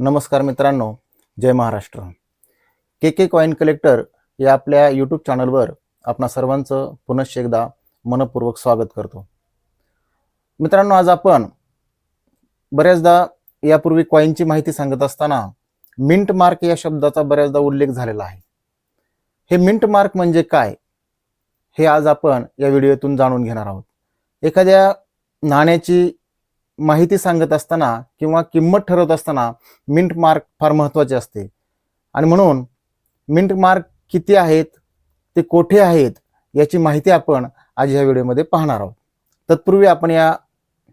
नमस्कार मित्रांनो जय Maharashtra. K K coin collector या आपल्या यूट्यूब चॅनलवर आपणा सर्वांचं पुनश्च एकदा मनपूर्वक स्वागत करतो. मित्रांनो आज आपण बऱ्याचदा यापूर्वी कॉईनची माहिती सांगत असताना मिंट मार्क या शब्दाचा बऱ्याचदा उल्लेख झालेला आहे. हे मिंट मार्क म्हणजे काय? हे आज आपण या व्हिडिओतून जाणून घेणार आहोत. एखाद्या नाण्याची माहिती सांगत असताना किंवा किंमत ठरवत असताना मिंट मार्क फार महत्त्वाचे असते. आणि म्हणून मिंट मार्क किती आहेत ते कोठे आहेत याची माहिती आपण आज ह्या व्हिडिओमध्ये पाहणार आहोत. तत्पूर्वी आपण या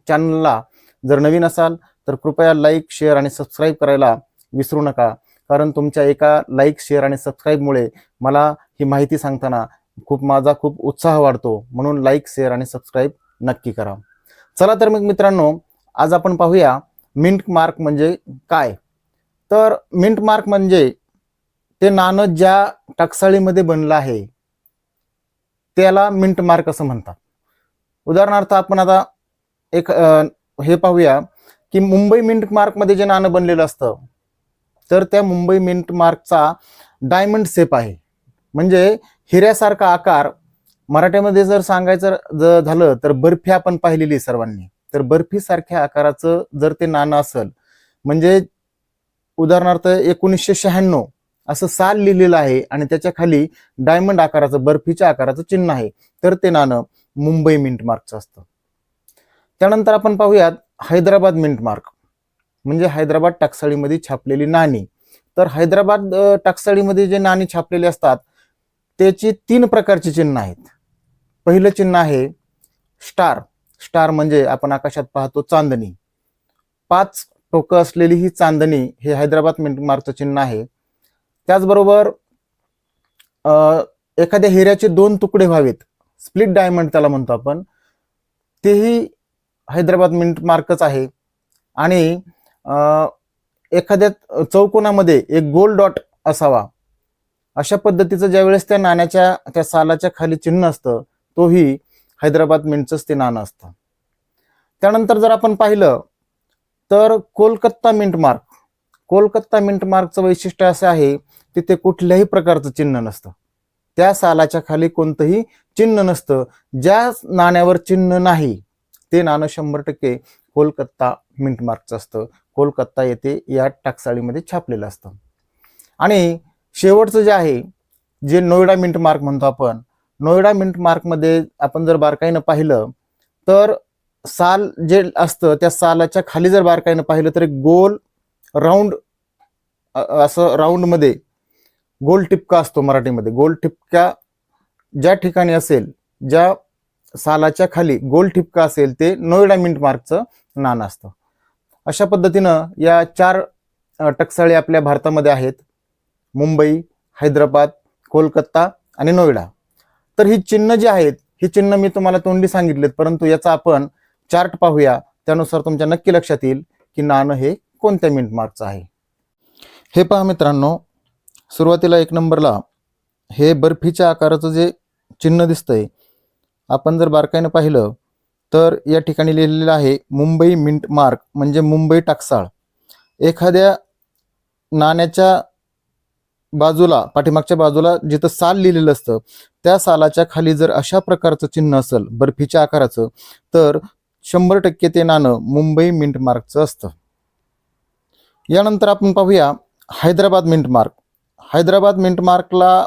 चॅनलला जर नवीन असाल तर कृपया लाईक शेअर आणि सबस्क्राईब करायला विसरू नका. कारण तुमच्या एका लाईक शेअर आणि सबस्क्राईबमुळे मला ही माहिती सांगताना खूप माझा खूप उत्साह वाढतो. म्हणून लाईक शेअर आणि सबस्क्राईब नक्की करा. चला तर मग मित्रांनो आज आपण पाहूया मिंट मार्क म्हणजे काय? तर मिंट मार्क म्हणजे ते नाणं ज्या टकसाळीमध्ये बनलं आहे त्याला मिंट मार्क असं म्हणतात. उदाहरणार्थ आपण आता एक हे पाहूया की मुंबई मिंट मार्कमध्ये जे नाणं बनलेलं असतं तर त्या मुंबई मिंट मार्कचा डायमंड सेप आहे. म्हणजे हिऱ्यासारखा आकार मराठीमध्ये जर सांगायचं झालं तर बर्फी आपण पाहिलेली सर्वांनी. तर बर्फीसारख्या आकाराचं जर ते नाणं असेल म्हणजे उदाहरणार्थ एकोणीसशे शहाण्णव असं साल लिहिलेलं आहे आणि त्याच्याखाली डायमंड आकाराचं बर्फीच्या आकाराचं चिन्ह आहे तर ते नाणं मुंबई मिंट मार्कचं असतं. त्यानंतर आपण पाहूयात हैदराबाद मिंट मार्क म्हणजे हैदराबाद टाकसाळीमध्ये छापलेली नाणी. तर हैदराबाद टाकसाळीमध्ये जे नाणी छापलेली असतात त्याची तीन प्रकारची चिन्ह आहेत. पहिलं चिन्ह आहे स्टार स्टार म्हणजे आपण आकाशात पाहतो चांदणी. पाच टोकं असलेली ही चांदणी हे हैदराबाद मिंट मार्कचं चिन्ह आहे. त्याचबरोबर अं, एखाद्या हिऱ्याचे दोन तुकडे व्हावेत. स्प्लिट डायमंड त्याला म्हणतो आपण. तेही हैदराबाद मिंट मार्कच आहे. आणि एखाद्या चौकोनामध्ये एक गोल डॉट असावा. अशा पद्धतीचं ज्यावेळेस त्या नाण्याच्या त्या सालाच्या खाली चिन्ह असतं तोही हैदराबाद मिंटचंच ते नाणं असतं. त्यानंतर जर आपण पाहिलं तर Kolkata mint mark. Kolkata mint मार्कचं वैशिष्ट्य असं आहे तिथे कुठल्याही प्रकारचं चिन्ह नसतं. त्या सालाच्या खाली कोणतंही चिन्ह नसतं. ज्या नाण्यावर चिन्ह नाही ते नाणं शंभर टक्के कोलकाता मिंट मार्कचं असतं. कोलकाता येथे या टाकसाळीमध्ये छापलेलं असतं. आणि शेवटचं जे आहे जे नोएडा मिंट मार्क म्हणतो आपण नोएडा मिंट मार्कमध्ये आपण जर बारकाईनं पाहिलं तर साल जे असतं त्या सालाच्या खाली जर बारकाईनं पाहिलं तर एक गोल राऊंड असं राऊंडमध्ये गोल टिपका असतो मराठीमध्ये. गोल टिपका ज्या ठिकाणी असेल ज्या सालाच्या खाली गोल ठिपका असेल ते नोएडा मिंट मार्कचं नाणं असतं. अशा पद्धतीनं या चार टकसाळी आपल्या भारतामध्ये आहेत. मुंबई हैदराबाद कोलकाता आणि नोएडा. तर ही चिन्ह जी आहेत ही चिन्ह मी तुम्हाला तोंडी सांगितलेत परंतु याचा आपण चार्ट पाहूया. त्यानुसार तुमच्या नक्की लक्षात येईल की नाणं हे कोणत्या मिंट मार्कचं आहे. हे पहा मित्रांनो सुरुवातीला एक नंबरला हे बर्फीच्या आकाराचं जे चिन्ह दिसतंय आपण जर बारकाईनं पाहिलं तर या ठिकाणी लिहिलेलं आहे मुंबई मिंट मार्क म्हणजे मुंबई टाकसाळ. एखाद्या नाण्याच्या बाजूला पाठीमागच्या बाजूला जिथं साल लिहिलेलं असतं त्या सालाच्या खाली जर अशा प्रकारचं चिन्ह असेल बर्फीच्या आकाराचं तर शंभर टक्के ते नाणं मुंबई मिंट मार्कचं असतं. यानंतर आपण पाहूया Hyderabad mint mark. Hyderabad mint मार्कला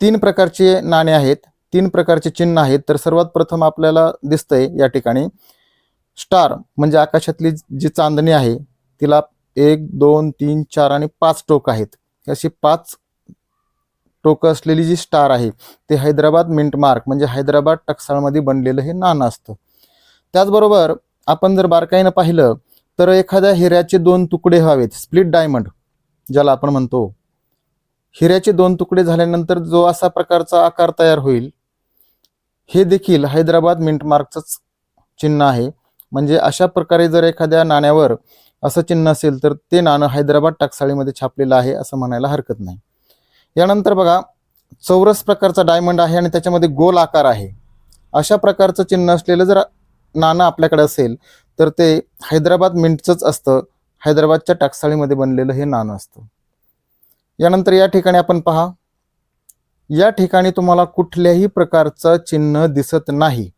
तीन प्रकारचे नाणे आहेत तीन प्रकारचे चिन्ह आहेत तर सर्वात प्रथम आपल्याला दिसतंय या ठिकाणी स्टार म्हणजे आकाशातली जी चांदणी आहे तिला एक दोन तीन चार आणि पाच टोक आहेत. अशी पाच टोकं असलेली जी स्टार आहे ते हैदराबाद मिंट मार्क म्हणजे हैदराबाद टकसाळमध्ये बनलेलं हे नाणं असतं. त्याचबरोबर आपण जर बारकाईनं पाहिलं तर एखाद्या हिऱ्याचे दोन तुकडे व्हावेत स्प्लिट डायमंड ज्याला आपण म्हणतो. हिऱ्याचे दोन तुकडे झाल्यानंतर जो असा प्रकारचा आकार तयार होईल हे देखील हैदराबाद मिंट मार्कचंच चिन्ह आहे. म्हणजे अशा प्रकारे जर एखाद्या नाण्यावर असं चिन्ह असेल तर ते नाणं हैदराबाद टाकसाळीमध्ये छापलेलं आहे असं म्हणायला हरकत नाही. यानंतर बघा चौरस प्रकारचा डायमंड आहे आणि त्याच्यामध्ये गोल आकार आहे. अशा प्रकारचं चिन्ह असलेलं जर नाणं आपल्याकडे असेल तर ते हैदराबाद मिंटचंच असतं. हैदराबादच्या टाकसाळीमध्ये बनलेलं हे नाणं असतं. यानंतर या ठिकाणी आपण पहा. या ठिकाणी तुम्हाला कुठल्याही प्रकारचं चिन्ह दिसत नाही.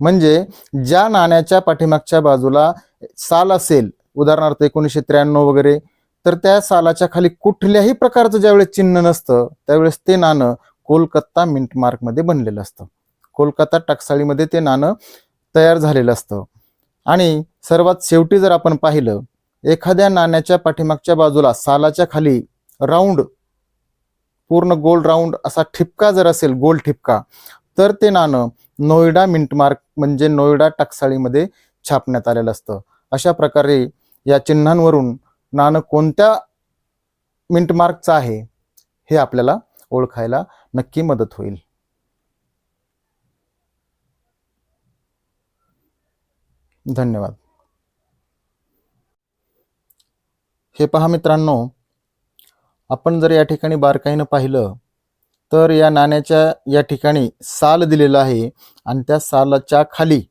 म्हणजे ज्या नाण्याच्या पाठीमागच्या बाजूला साल असेल उदाहरणार्थ एकोणीसशे त्र्याण्णव वगैरे तर त्या सालाच्या खाली कुठल्याही प्रकारचं ज्यावेळेस चिन्ह नसतं त्यावेळेस ते नाणं कोलकाता मिंट मार्कमध्ये बनलेलं असतं. कोलकाता टाकसाळीमध्ये ते नाणं तयार झालेलं असतं. आणि सर्वात शेवटी जर आपण पाहिलं एखाद्या नाण्याच्या पाठीमागच्या बाजूला सालाच्या खाली राऊंड पूर्ण गोल राऊंड असा ठिपका जर असेल गोल ठिपका तर ते नाणं नोएडा मिंट मार्क म्हणजे नोएडा टाकसाळीमध्ये छापण्यात आलेलं असतं. अशा प्रकारे या चिन्हांवरून नाणं कोणत्या मिंट मार्कचं आहे हे आपल्याला ओळखायला नक्की मदत होईल. धन्यवाद. हे पहा मित्रांनो आपण जर या ठिकाणी बारकाईनं पाहिलं तर या नाण्याच्या या ठिकाणी साल दिलेलं आहे आणि त्या सालाच्या खाली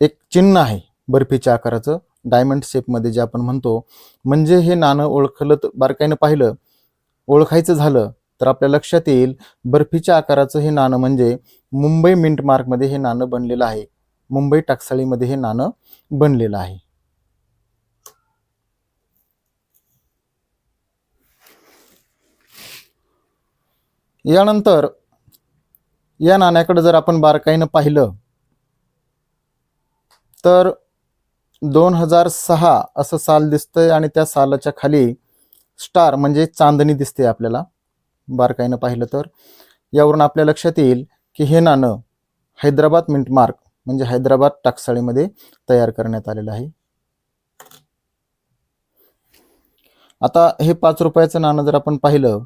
एक चिन्ह आहे बर्फीच्या आकाराचं. डायमंड शेपमध्ये जे आपण म्हणतो म्हणजे हे नाणं ओळखलं तर बारकाईनं पाहिलं ओळखायचं झालं तर आपल्या लक्षात येईल बर्फीच्या आकाराचं हे नाणं म्हणजे मुंबई मिंट मार्कमध्ये हे नाणं बनलेलं आहे. मुंबई टाकसाळीमध्ये हे नाणं बनलेलं आहे. यानंतर या नाण्याकडे जर आपण बारकाईनं पाहिलं तर दोन हजार सहा असं साल दिसतंय आणि त्या सालाच्या खाली स्टार म्हणजे चांदणी दिसते आपल्याला. बारकाईनं पाहिलं तर. यावरून आपल्या लक्षात येईल की हे नाणं हैदराबाद मिंट मार्क म्हणजे हैदराबाद टाकसाळीमध्ये तयार करण्यात आलेलं आहे. आता हे पाच रुपयाचं नाणं जर आपण पाहिलं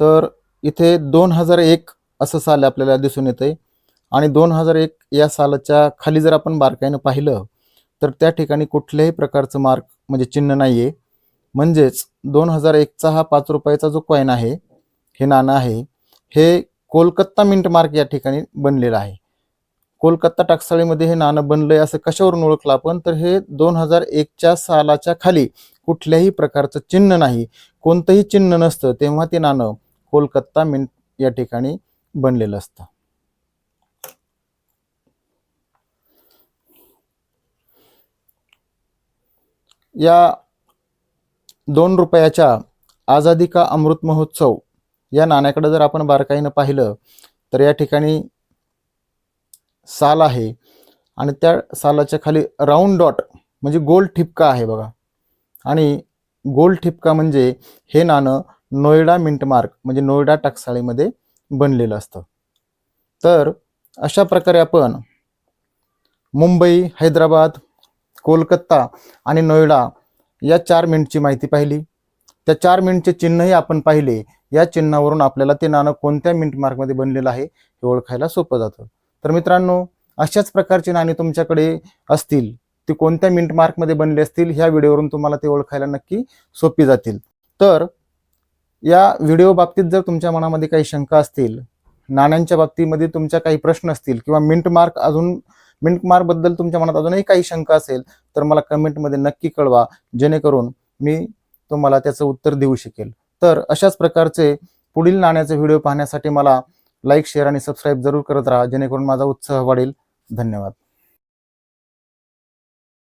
तर इथे दोन हजार एक असं साल आपल्याला दिसून येतंय. आणि दोन हजार एक या सालाच्या खाली जर आपण बारकाईनं पाहिलं तर त्या ठिकाणी कुठल्याही प्रकारचं मार्क म्हणजे चिन्ह नाही आहे म्हणजेच दोन हजार एकचा हा पाच रुपयाचा जो कॉईन आहे हे नाणं आहे हे कोलकाता मिंट मार्क या ठिकाणी बनलेलं आहे. कोलकाता टाकसाळीमध्ये हे नाणं बनलंय असं कशावरून ओळखलं आपण? तर हे दोन हजार एकच्या सालाच्या खाली कुठल्याही प्रकारचं चिन्ह नाही. कोणतंही चिन्ह नसतं तेव्हा ते नाणं कोलकाता मिंट या ठिकाणी बनलेलं असतं. या दोन रुपयाच्या आझादी का अमृत महोत्सव या नाण्याकडे जर आपण बारकाईनं पाहिलं तर या ठिकाणी साल आहे आणि त्या सालाच्या खाली राऊंड डॉट म्हणजे गोल ठिपका आहे बघा. आणि गोल ठिपका म्हणजे हे नाणं नोएडा मिंटमार्क म्हणजे नोएडा टाकसाळीमध्ये बनलेलं असतं. तर अशा प्रकारे आपण मुंबई हैदराबाद कोलकाता आणि नोएडा या चार मिनिटची माहिती पाहिली. त्या चार मिनिटचे चिन्हही आपण पाहिले. या चिन्हावरून आपल्याला ते नाणं कोणत्या मिंट मार्कमध्ये बनलेलं आहे हे ओळखायला सोपं जातं. तर मित्रांनो अशाच प्रकारची नाणी तुमच्याकडे असतील ती कोणत्या मिंट मार्कमध्ये बनले असतील ह्या व्हिडिओवरून तुम्हाला ते ओळखायला नक्की सोपी जातील. तर या व्हिडिओ बाबतीत जर तुमच्या मनामध्ये काही शंका असतील नाण्यांच्या बाबतीमध्ये तुमच्या काही प्रश्न असतील किंवा मिंट मार्क अजून मिंट मार्कबद्दल तुमच्या मनात अजूनही काही शंका असेल तर मला कमेंटमध्ये नक्की कळवा जेणेकरून मी तुम्हाला त्याचं उत्तर देऊ शकेल. तर अशाच प्रकारचे पुढील नाण्याचे व्हिडिओ पाहण्यासाठी मला लाईक शेअर आणि सबस्क्राईब जरूर करत राहा जेणेकरून माझा उत्साह वाढेल. धन्यवाद.